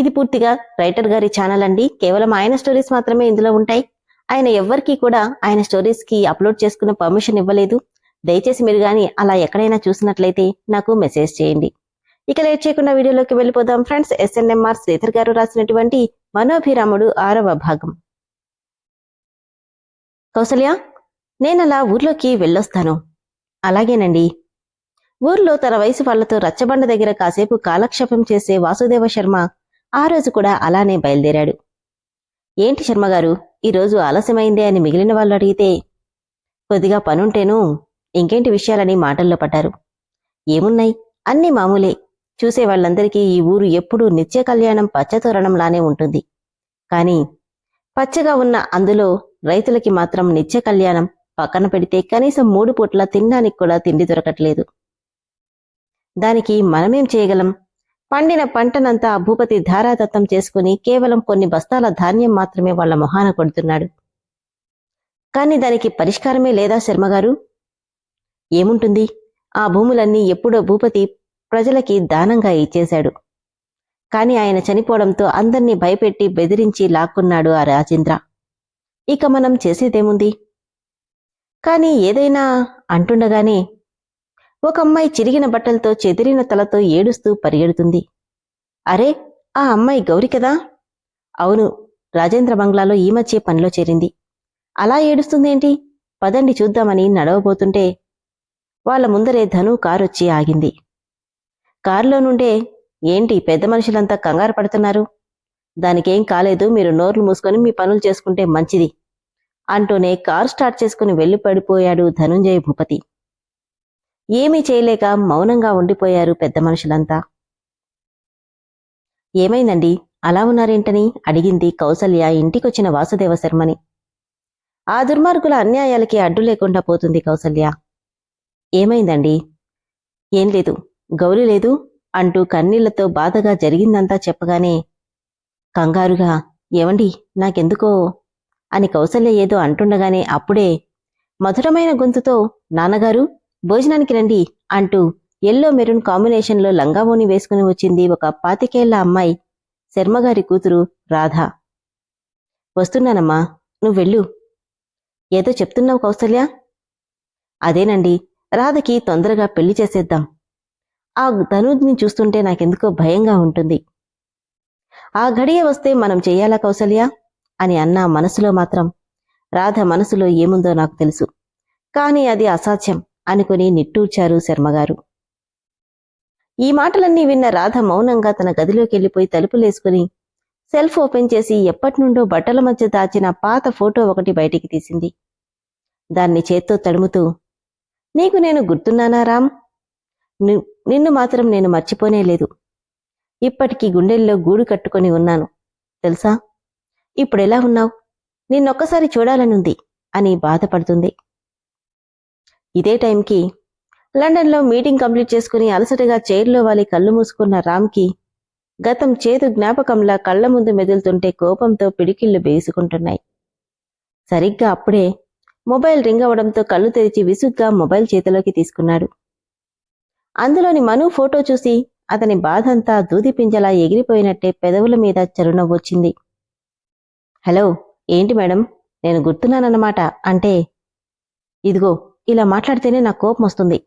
ఇది పూర్తిగా రైటర్ గారి ఛానల్ అండి. కేవలం ఆయన స్టోరీస్ మాత్రమే ఇందులో ఉంటాయి. ఆయన ఎవ్వరికీ కూడా ఆయన స్టోరీస్కి అప్లోడ్ చేసుకునే పర్మిషన్ ఇవ్వలేదు. దయచేసి మీరు కానీ అలా ఎక్కడైనా చూసినట్లయితే నాకు మెసేజ్ చేయండి. ఇక లేట్ చేయకుండా వీడియోలోకి వెళ్ళిపోదాం. ఫ్రెండ్స్ ఎస్ఎన్ఎంఆర్ శ్రీధర్ గారు రాసినటువంటి మనోభిరాముడు ఆరవ భాగం. కౌసల్య నేనలా ఊర్లోకి వెళ్ళొస్తాను. అలాగేనండి. ఊర్లో తన వయసు వాళ్ళతో రచ్చబండ దగ్గర కాసేపు కాలక్షేపం చేసే వాసుదేవ శర్మ ఆ రోజు కూడా అలానే బయలుదేరాడు. ఏంటి శర్మగారు ఈరోజు ఆలస్యమైందే అని మిగిలిన వాళ్ళు అడిగితే కొద్దిగా పనుంటేను ఇంకేంటి విషయాలని మాటల్లో పడ్డారు. ఏమున్నాయి? అన్నీ మామూలే. చూసే వాళ్ళందరికీ ఈ ఊరు ఎప్పుడూ నిత్య కళ్యాణం పచ్చతోరణంలానే ఉంటుంది. కాని పచ్చగా ఉన్న అందులో రైతులకి మాత్రం నిత్య కళ్యాణం పక్కన పెడితే కనీసం మూడు పూట్ల తినడానికి కూడా తిండి దొరకట్లేదు. దానికి మనమేం చేయగలం? పండిన పంటనంతా ఆ భూపతి ధారాదత్తం చేసుకుని కేవలం కొన్ని బస్తాల ధాన్యం మాత్రమే వాళ్ళ మొహాన కొడుతున్నాడు. కాని దానికి పరిష్కారమే లేదా శర్మగారు? ఏముంటుంది? ఆ భూములన్నీ ఎప్పుడో భూపతి ప్రజలకి దానంగా ఇచ్చేశాడు. కాని ఆయన చనిపోవడంతో అందర్నీ భయపెట్టి బెదిరించి లాక్కున్నాడు ఆ రాజేంద్ర. ఇక మనం చేసేదేముంది? కాని ఏదైనా అంటుండగానే ఒక అమ్మాయి చిరిగిన బట్టలతో చెదిరిన తలతో ఏడుస్తూ పరిగెడుతుంది. అరే ఆ అమ్మాయి గౌరి కదా? అవును రాజేంద్ర బంగ్లాలో ఈ మధ్య పనిలో చేరింది. అలా ఏడుస్తుందేంటి? పదండి చూద్దామని నడవబోతుంటే వాళ్ళ ముందరే ధను కారొచ్చి ఆగింది. కారులో నుండే ఏంటి పెద్ద మనుషులంతా కంగారు పడుతున్నారు? దానికేం కాలేదు మీరు నోర్లు మూసుకొని మీ పనులు చేసుకుంటే మంచిది. అంటూనే కారు స్టార్ట్ చేసుకుని వెళ్ళి పడిపోయాడు ధనుంజయ భూపతి. ఏమీ చేయలేక మౌనంగా ఉండిపోయారు పెద్ద మనుషులంతా. ఏమైందండి? అలా ఉన్నారేంటని అడిగింది కౌసల్య ఇంటికొచ్చిన వాసుదేవ శర్మని. ఆ దుర్మార్గుల అన్యాయాలకి అడ్డు లేకుండా పోతుంది కౌసల్య. ఏమైందండి? ఏం లేదు. గౌరి లేదు అంటూ కన్నీళ్ళతో బాధగా జరిగిందంతా చెప్పగానే కంగారుగా ఏవండి? నాకెందుకో? అని కౌసల్య ఏదో అంటుండగానే అప్పుడే మధురమైన గొంతుతో నాన్నగారు భోజనానికి రండి అంటూ ఎల్లో మెరూన్ కాంబినేషన్లో లంగావోని వేసుకుని వచ్చింది ఒక పాతికేళ్ళ అమ్మాయి శర్మగారి కూతురు రాధ. వస్తున్నానమ్మా నువ్వు వెళ్ళు. ఏదో చెప్తున్నావు కౌసల్య? అదేనండి రాధకి తొందరగా పెళ్ళి చేసేద్దాం. ఆ ధనుని చూస్తుంటే నాకెందుకో భయంగా ఉంటుంది. ఆ గడియ వస్తే మనం చెయ్యాలా కౌసల్య? అని అన్నా మనసులో మాత్రం రాధ మనసులో ఏముందో నాకు తెలుసు. కాని అది అసాధ్యం. అనుకుని నిట్టూర్చారు శర్మగారు. ఈ మాటలన్నీ విన్న రాధ మౌనంగా తన గదిలోకి వెళ్ళిపోయి తలుపులేసుకుని సెల్ఫ్ ఓపెన్ చేసి ఎప్పటినుండో బట్టల మధ్య దాచిన పాత ఫోటో ఒకటి బయటికి తీసింది. దాన్ని చేత్తో తడుముతూ నీకు నేను గుర్తున్నానా రామ్? నిన్ను మాత్రం నేను మర్చిపోనే లేదు. ఇప్పటికీ గుండెల్లో గూడు కట్టుకొని ఉన్నాను. తెలుసా? ఇప్పుడెలా ఉన్నావు? నిన్నొక్కసారి చూడాలనుంది అని బాధపడుతుంది. ఇదే టైంకి లండన్లో మీటింగ్ కంప్లీట్ చేసుకుని అలసటగా చైర్లో వాలి కళ్ళు మూసుకున్న రామ్కి గతం చేదు జ్ఞాపకంలా కళ్ళ ముందు మెదులుతుంటే కోపంతో పిడికిళ్ళు వేసుకుంటున్నాయి. సరిగ్గా అప్పుడే మొబైల్ రింగ్ అవడంతో కళ్ళు తెరిచి విసుగ్గా మొబైల్ చేతిలోకి తీసుకున్నాడు. అందులోని మను ఫోటో చూసి అతని బాధంతా దూది పింజలా ఎగిరిపోయినట్టే పెదవుల మీద చరునవ్వు వచ్చింది. హలో ఏంటి మేడం? నేను గుర్తున్నానన్నమాట. అంటే ఇదిగో ఇలా మాట్లాడితేనే నాకు కోపం వస్తుంది.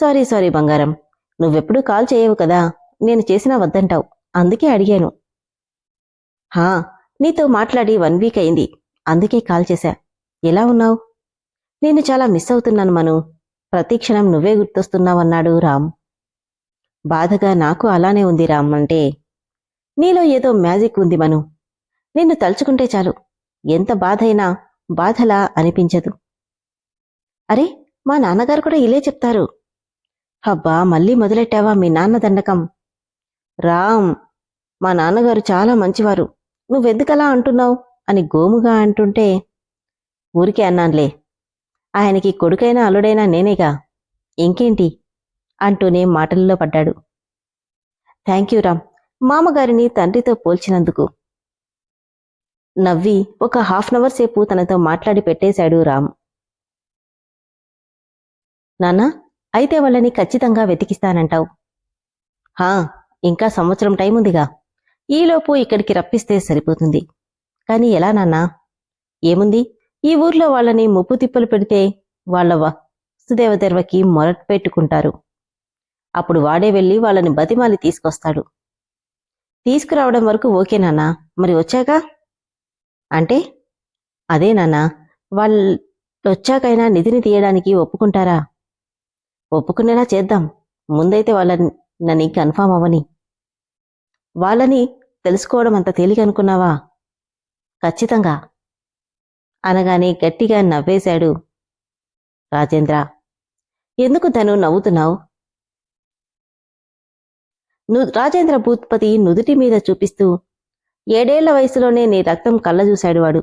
సారీ సారీ బంగారం. నువ్వెప్పుడూ కాల్ చేయవు కదా. నేను చేసినా వద్దంటావు. అందుకే అడిగాను. హా నీతో మాట్లాడి వన్ వీక్ అయింది. అందుకే కాల్ చేశా. ఎలా ఉన్నావు? నేను చాలా మిస్ అవుతున్నాను మను. ప్రతి క్షణం నువ్వే గుర్తొస్తున్నావన్నాడు రామ్. బాధగా నాకు అలానే ఉంది రామ్ అంటే. నీలో ఏదో మ్యాజిక్ ఉంది మను. నిన్ను తలుచుకుంటే చాలు. ఎంత బాధైనా బాధలా అనిపించదు. అరే మా నాన్నగారు కూడా ఇలే చెప్తారు. హబ్బా మళ్ళీ మొదలెట్టావా మీ నాన్న దండకం? రామ్ మా నాన్నగారు చాలా మంచివారు. నువ్వెందుకలా అంటున్నావు? అని గోముగా అంటుంటే ఊరికే అన్నాన్లే. ఆయనకి కొడుకైనా అల్లుడైనా నేనేగా. ఇంకేంటి? అంటూనే మాటల్లో పడ్డాడు. Thank you Ram. మామగారిని తండ్రితో పోల్చినందుకు. నవ్వి ఒక హాఫ్ అన్ అవర్ సేపు తనతో మాట్లాడి పెట్టేశాడు రామ్. నాన్నా అయితే వాళ్ళని ఖచ్చితంగా వెతికిస్తానంటావు. హా ఇంకా సంవత్సరం టైం ఉందిగా. ఈలోపు ఇక్కడికి రప్పిస్తే సరిపోతుంది. కాని ఎలా నాన్నా? ఏముంది? ఈ ఊర్లో వాళ్ళని ముప్పు తిప్పలు పెడితే వాళ్ళ వసుదేవదెర్వకి మొరట్ పెట్టుకుంటారు. అప్పుడు వాడే వెళ్ళి వాళ్ళని బతిమాలి తీసుకొస్తాడు. తీసుకురావడం వరకు ఓకే నాన్నా మరి వచ్చాక? అంటే అదే నాన్నా వాళ్ళు వచ్చాకైనా నిధిని తీయడానికి ఒప్పుకుంటారా? ఒప్పుకునేలా చేద్దాం. ముందైతే వాళ్ళని కన్ఫామ్ అవ్వని. వాళ్ళని తెలుసుకోవడం అంత తేలిక అనుకున్నావా? ఖచ్చితంగా. అనగానే గట్టిగా నవ్వేశాడు రాజేంద్ర. ఎందుకు తను నవ్వుతున్నావు? రాజేంద్ర భూత్పతి నుదుటి మీద చూపిస్తూ ఏడేళ్ళ వయసులోనే నీ రక్తం కళ్ళ చూశాడు వాడు.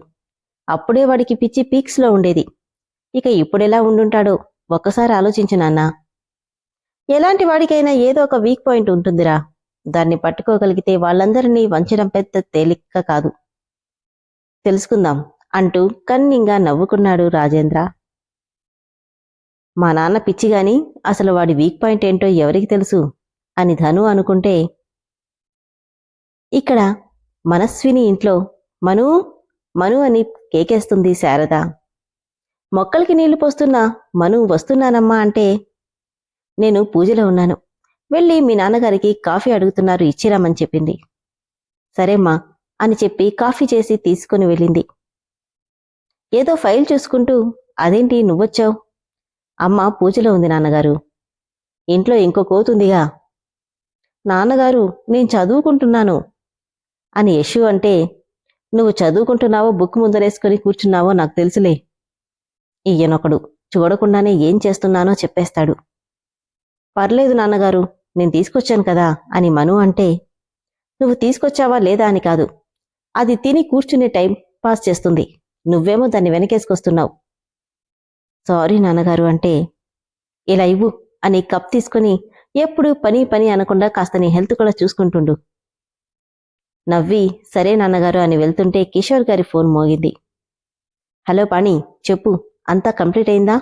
అప్పుడే వాడికి పిచ్చి పీక్స్లో ఉండేది. ఇక ఇప్పుడెలా ఉండుంటాడో? ఒక్కసారి ఆలోచించు నాన్నా. ఎలాంటి వాడికైనా ఏదో ఒక వీక్ పాయింట్ ఉంటుందిరా. దాన్ని పట్టుకోగలిగితే వాళ్ళందరినీ వంచడం పెద్ద తేలిక కాదు. తెలుసుకుందాం. అంటూ కన్నింగా నవ్వుకున్నాడు రాజేంద్ర. మా నాన్న పిచ్చిగాని అసలు వాడి వీక్ పాయింట్ ఏంటో ఎవరికి తెలుసు? అని ధను అనుకుంటే ఇక్కడ మనస్విని ఇంట్లో మను మను అని కేకేస్తుంది శారద. మొక్కలకి నీళ్ళు పోస్తున్నా మను వస్తున్నానమ్మా అంటే నేను పూజలో ఉన్నాను. వెళ్ళి మీ నాన్నగారికి కాఫీ అడుగుతున్నారు ఇచ్చిరామని చెప్పింది. సరేమ్మా అని చెప్పి కాఫీ చేసి తీసుకుని వెళ్ళింది. ఏదో ఫైల్ చూసుకుంటూ అదేంటి నువ్వొచ్చావు? అమ్మ పూజలో ఉంది నాన్నగారు. ఇంట్లో ఇంకో కోతుందిగా. నాన్నగారు నేను చదువుకుంటున్నాను. అని యశు అంటే నువ్వు చదువుకుంటున్నావో బుక్ ముందరేసుకొని కూర్చున్నావో నాకు తెలుసులే. ఈయనొకడు. చూడకుండానే ఏం చేస్తున్నానో చెప్పేస్తాడు. పర్లేదు నాన్నగారు నేను తీసుకొచ్చాను కదా అని మను అంటే నువ్వు తీసుకొచ్చావా లేదా అని కాదు. అది తిని కూర్చునే టైం పాస్ చేస్తుంది. నువ్వేమో దాన్ని వెనకేసుకొస్తున్నావు. సారీ నాన్నగారు అంటే ఇలా ఇవ్వు అని కప్ తీసుకుని ఎప్పుడు పని పని అనకుండా కాస్త నీ హెల్త్ కూడా చూసుకుంటుండు. నవ్వి సరే నాన్నగారు అని వెళ్తుంటే కిషోర్ గారి ఫోన్ మోగింది. హలో పాణి చెప్పు. అంతా కంప్లీట్ అయిందా?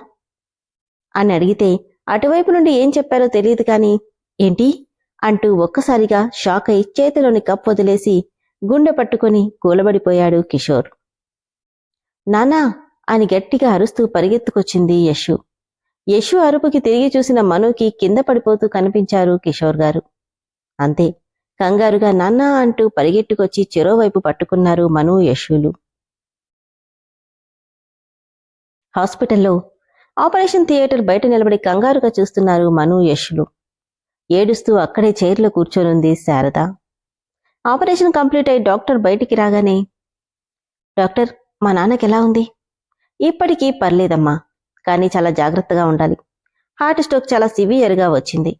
అని అడిగితే అటువైపు నుండి ఏం చెప్పారో తెలియదు కాని ఏంటి? అంటూ ఒక్కసారిగా షాక్ అయి చేతిలోని కప్ వదిలేసి గుండె పట్టుకుని కూలబడిపోయాడు కిషోర్. నానా! అని గట్టిగా అరుస్తూ పరిగెత్తుకొచ్చింది యశు. యశు అరుపుకి తిరిగి చూసిన మనుకి కింద పడిపోతూ కనిపించారు కిషోర్ గారు. అంతే కంగారుగా నాన్నా అంటూ పరిగెట్టుకొచ్చి చెరోవైపు పట్టుకున్నారు మను యశులు. హాస్పిటల్లో ఆపరేషన్ థియేటర్ బయట నిలబడి కంగారుగా చూస్తున్నారు మను యశులు. ఏడుస్తూ అక్కడే చైర్లో కూర్చొనుంది శారద. ఆపరేషన్ కంప్లీట్ అయి డాక్టర్ బయటికి రాగానే డాక్టర్ మా నాన్నకి ఎలా ఉంది? ఇప్పటికీ పర్లేదమ్మా కానీ చాలా జాగ్రత్తగా ఉండాలి. హార్ట్ స్ట్రోక్ చాలా సివియర్గా వచ్చింది.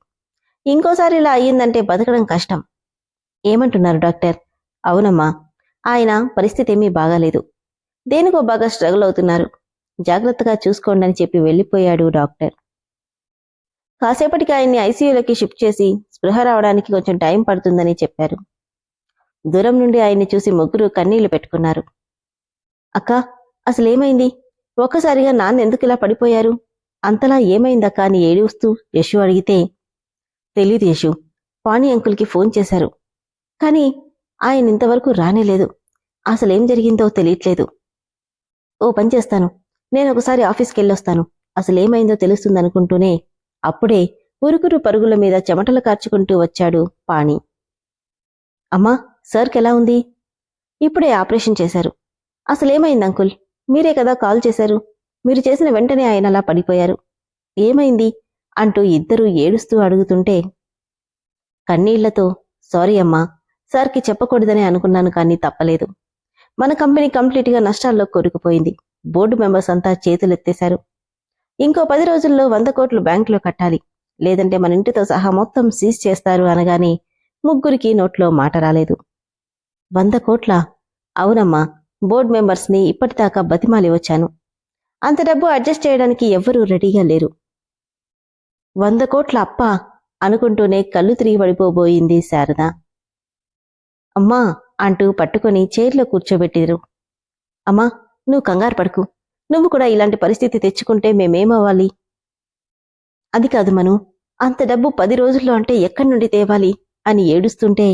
ఇంకోసారి ఇలా అయ్యిందంటే బతకడం కష్టం. ఏమంటున్నారు డాక్టర్? అవునమ్మా ఆయన పరిస్థితి ఏమీ బాగాలేదు. దేనికో బాగా స్ట్రగుల్ అవుతున్నారు. జాగ్రత్తగా చూసుకోండి అని చెప్పి వెళ్ళిపోయాడు డాక్టర్. కాసేపటికి ఆయన్ని ఐసీయూలోకి షిఫ్ట్ చేసి స్పృహ రావడానికి కొంచెం టైం పడుతుందని చెప్పారు. దూరం నుండి ఆయన్ని చూసి ముగ్గురు కన్నీళ్ళు పెట్టుకున్నారు. అక్క అసలేమైంది? ఒక్కసారిగా నాన్న ఎందుకు ఇలా పడిపోయారు? అంతలా ఏమైందక్క అని ఏడుస్తూ యశు అడిగితే తెలీదు యశు పాణి అంకుల్కి ఫోన్ చేశారు. కానీ ఆయన ఇంతవరకు రానేలేదు. అసలేం జరిగిందో తెలియట్లేదు. ఓ పని చేస్తాను. నేను ఒకసారి ఆఫీస్కి వెళ్ళొస్తాను అసలేమైందో తెలుస్తుందనుకుంటూనే అప్పుడే ఉరుకురు పరుగుల మీద చెమటలు కార్చుకుంటూ వచ్చాడు పాణి. అమ్మా సార్కి ఎలా ఉంది? ఇప్పుడే ఆపరేషన్ చేశారు. అసలేమైంది అంకుల్? మీరే కదా కాల్ చేశారు. మీరు చేసిన వెంటనే ఆయన అలా పడిపోయారు. ఏమైంది? అంటూ ఇద్దరూ ఏడుస్తూ అడుగుతుంటే కన్నీళ్ళతో సారీ అమ్మా సార్కి చెప్పకూడదని అనుకున్నాను కానీ తప్పలేదు. మన కంపెనీ కంప్లీట్గా నష్టాల్లో కొరుకుపోయింది. బోర్డు మెంబర్స్ అంతా చేతులెత్తేశారు. ఇంకో పది రోజుల్లో వంద కోట్లు బ్యాంకులో కట్టాలి. లేదంటే మన ఇంటితో సహా మొత్తం సీజ్ చేస్తారు అనగానే ముగ్గురికి నోట్లో మాట రాలేదు. వంద కోట్ల? అవునమ్మా బోర్డు మెంబర్స్ని ఇప్పటిదాకా బతిమాలి వచ్చాను. అంత డబ్బు అడ్జస్ట్ చేయడానికి ఎవ్వరూ రెడీగా లేరు. వంద కోట్ల అప్ప అనుకుంటూనే కళ్ళు తిరిగి పడిపోబోయింది శారద. అమ్మా అంటూ పట్టుకొని చైర్లో కూర్చోబెట్టిరు. అమ్మా నువ్వు కంగారు పడకు. నువ్వు కూడా ఇలాంటి పరిస్థితి తెచ్చుకుంటే మేమేమవ్వాలి? అది కాదు మను అంత డబ్బు పది రోజుల్లో అంటే ఎక్కడి నుండి తేవాలి? అని ఏడుస్తుంటే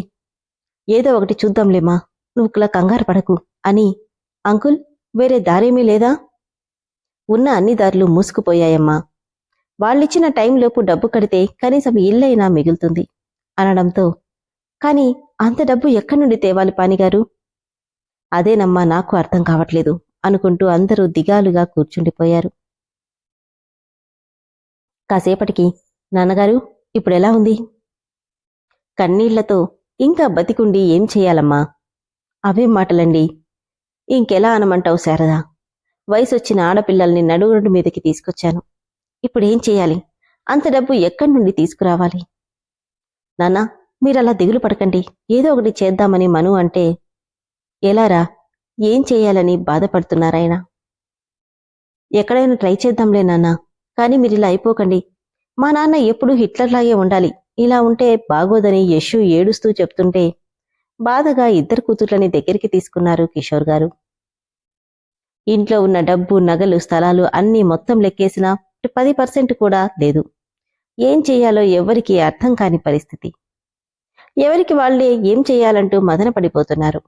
ఏదో ఒకటి చూద్దాంలేమా నువ్వు ఇలా కంగారు పడకు అని అంకుల్ వేరే దారేమీ లేదా? ఉన్న అన్ని దారులు మూసుకుపోయాయమ్మా. వాళ్ళిచ్చిన టైంలోపు డబ్బు కడితే కనీసం ఇల్లైనా మిగులుతుంది అనడంతో కాని అంత డబ్బు ఎక్కడి నుండి తేవాలి పానిగారు? అదేనమ్మా నాకు అర్థం కావట్లేదు. అనుకుంటూ అందరూ దిగాలుగా కూర్చుండిపోయారు. కాసేపటికి నాన్నగారు ఇప్పుడెలా ఉంది? కన్నీళ్ళతో ఇంకా బతికుండి ఏం చేయాలమ్మా? అవే మాటలండి. ఇంకెలా అనమంటావు శారదా? వయసొచ్చిన ఆడపిల్లల్ని నడుగుడు మీదకి తీసుకొచ్చాను. ఇప్పుడేం చేయాలి? అంత డబ్బు ఎక్కడి నుండి తీసుకురావాలి? నాన్నా మీరలా దిగులు పడకండి. ఏదో ఒకటి చేద్దామని మను అంటే ఎలారా ఏం చేయాలని బాధపడుతున్నారాయన? ఎక్కడైనా ట్రై చేద్దాంలే నాన్న కానీ మీరిలా అయిపోకండి. మా నాన్న ఎప్పుడూ హిట్లర్లాగే ఉండాలి. ఇలా ఉంటే బాగోదని యశు ఏడుస్తూ చెప్తుంటే బాధగా ఇద్దరు కూతుర్లని దగ్గరికి తీసుకున్నారు కిషోర్ గారు. ఇంట్లో ఉన్న డబ్బు నగలు స్థలాలు అన్నీ మొత్తం లెక్కేసినా పది పర్సెంట్ కూడా లేదు. ఏం చేయాలో ఎవ్వరికీ అర్థం కాని పరిస్థితి. ఎవరికి వాళ్ళే ఏం చెయ్యాలంటూ మదన పడిపోతున్నారు.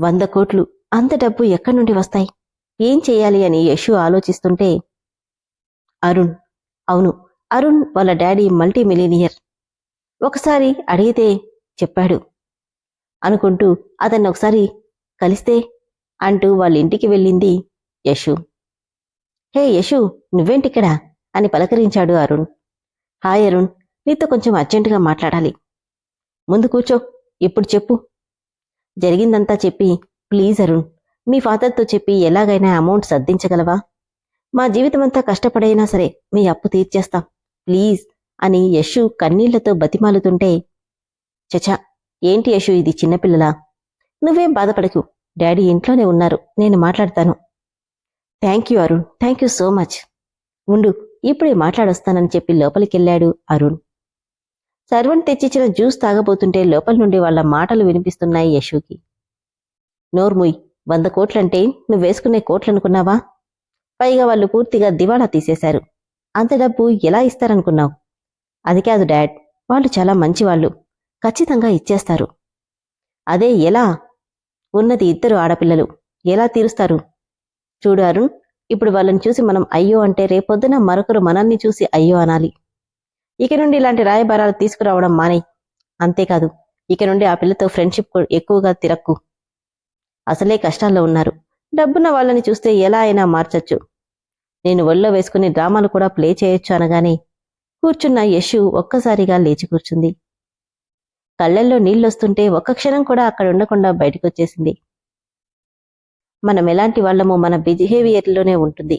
వంద కోట్లు. అంత డబ్బు ఎక్కడి నుండి వస్తాయి? ఏం చెయ్యాలి అని యశు ఆలోచిస్తుంటే అరుణ్ అవును అరుణ్ వాళ్ళ డాడీ మల్టీ మిలీనియర్ ఒకసారి అడిగితే చెప్పాడు. అనుకుంటూ అతన్ని ఒకసారి కలిస్తే అంటూ వాళ్ళ ఇంటికి వెళ్ళింది యశు. హే యశు నువ్వేంటిక్కడా? అని పలకరించాడు అరుణ్. హాయ్ అరుణ్ నీతో కొంచెం అర్జెంటుగా మాట్లాడాలి. ముందు కూర్చో ఇప్పుడు చెప్పు. జరిగిందంతా చెప్పి ప్లీజ్ అరుణ్ మీ ఫాదర్తో చెప్పి ఎలాగైనా అమౌంట్ సర్దించగలవా? మా జీవితమంతా కష్టపడైనా సరే మీ అప్పు తీర్చేస్తాం ప్లీజ్ అని యశు కన్నీళ్ళతో బతిమాలుతుంటే చచా ఏంటి యశు ఇది చిన్నపిల్లలా? నువ్వేం బాధపడకు డాడీ ఇంట్లోనే ఉన్నారు నేను మాట్లాడతాను. Thank you Arun thank you so much. ఉండు ఇప్పుడే మాట్లాడొస్తానని చెప్పి లోపలికెళ్ళాడు అరుణ్. సర్వెంట్ తెచ్చిచ్చిన జ్యూస్ తాగబోతుంటే లోపల నుండి వాళ్ళ మాటలు వినిపిస్తున్నాయి యశుకి నోర్ముయ్ వంద కోట్లంటే నువ్వు వేసుకునే కోట్లనుకున్నావా? పైగా వాళ్ళు పూర్తిగా దివాళా తీసేశారు. అంత డబ్బు ఎలా ఇస్తారనుకున్నావు? అది కాదు డాడ్ వాళ్ళు చాలా మంచివాళ్ళు. ఖచ్చితంగా ఇచ్చేస్తారు. అదే ఎలా? ఉన్నది ఇద్దరు ఆడపిల్లలు. ఎలా తీరుస్తారు? చూడు అరుణ్ ఇప్పుడు వాళ్ళని చూసి మనం అయ్యో అంటే రేపొద్దున మరొకరు మనల్ని చూసి అయ్యో అనాలి. ఇక నుండి ఇలాంటి రాయబారాలు తీసుకురావడం మానే. అంతేకాదు ఇక నుండి ఆ పిల్లతో ఫ్రెండ్షిప్ ఎక్కువగా తిరక్కు. అసలే కష్టాల్లో ఉన్నారు. డబ్బున్న వాళ్ళని చూస్తే ఎలా అయినా మార్చొచ్చు. నేను ఒళ్ళో వేసుకుని డ్రామాలు కూడా ప్లే చేయొచ్చు అనగానే కూర్చున్న యశు ఒక్కసారిగా లేచి కూర్చుంది. కళ్ళల్లో నీళ్ళొస్తుంటే ఒక్క క్షణం కూడా అక్కడ ఉండకుండా బయటకొచ్చేసింది. మనం ఎలాంటి వాళ్ళమో మన బిహేవియర్లోనే ఉంటుంది.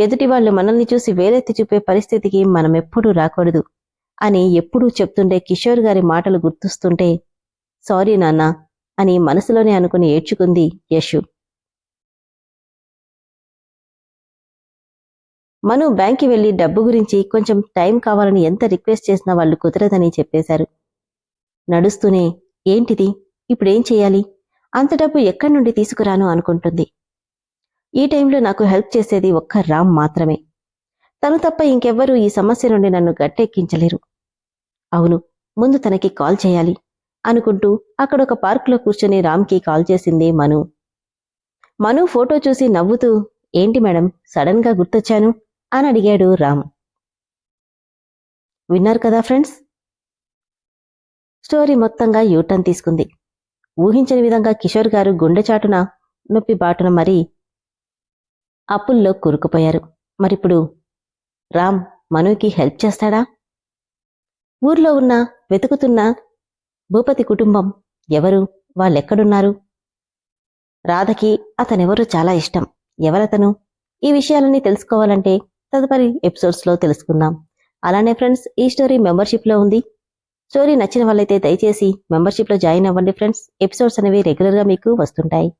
ఎదుటి వాళ్ళు మనల్ని చూసి వేలెత్తి చూపే పరిస్థితికి మనం ఎప్పుడూ రాకూడదు అని ఎప్పుడూ చెప్తుండే కిషోర్ గారి మాటలు గుర్తుస్తుంటే సారీ నాన్న అని మనసులోనే అనుకుని ఏడ్చుకుంది యశు. మను బ్యాంక్కి వెళ్ళి డబ్బు గురించి కొంచెం టైం కావాలని ఎంత రిక్వెస్ట్ చేసినా వాళ్ళు కుదరదని చెప్పేశారు. నడుస్తూనే ఏంటిది? ఇప్పుడేం చేయాలి? అంత డబ్బు ఎక్కడి నుండి తీసుకురాను? అనుకుంటుంది. ఈ టైంలో నాకు హెల్ప్ చేసేది ఒక్క రామ్ మాత్రమే. తను తప్ప ఇంకెవ్వరూ ఈ సమస్య నుండి నన్ను గట్టెక్కించలేరు. అవును ముందు తనకి కాల్ చేయాలి అనుకుంటూ అక్కడ ఒక పార్కులో కూర్చొని రామ్కి కాల్ చేసింది మను. మను ఫోటో చూసి నవ్వుతూ ఏంటి మేడం సడన్గా గుర్తొచ్చాను? అని అడిగాడు రామ్. విన్నారు కదా ఫ్రెండ్స్? స్టోరీ మొత్తంగా యూటర్న్ తీసుకుంది. ఊహించని విధంగా కిషోర్ గారు గుండె చాటున నొప్పి బాటున మరీ అప్పుల్లో కూరుకుపోయారు. మరిప్పుడు రామ్ మనుకి హెల్ప్ చేస్తాడా? ఊర్లో ఉన్న వెతుకుతున్న భూపతి కుటుంబం ఎవరు? వాళ్ళెక్కడున్నారు? రాధకి అతనెవరో చాలా ఇష్టం. ఎవరతను? ఈ విషయాలన్నీ తెలుసుకోవాలంటే తదుపరి ఎపిసోడ్స్లో తెలుసుకుందాం. అలానే ఫ్రెండ్స్ ఈ స్టోరీ మెంబర్షిప్లో ఉంది. స్టోరీ నచ్చిన వాళ్ళైతే దయచేసి మెంబర్షిప్లో జాయిన్ అవ్వండి ఫ్రెండ్స్. ఎపిసోడ్స్ అనేవి రెగ్యులర్గా మీకు వస్తుంటాయి.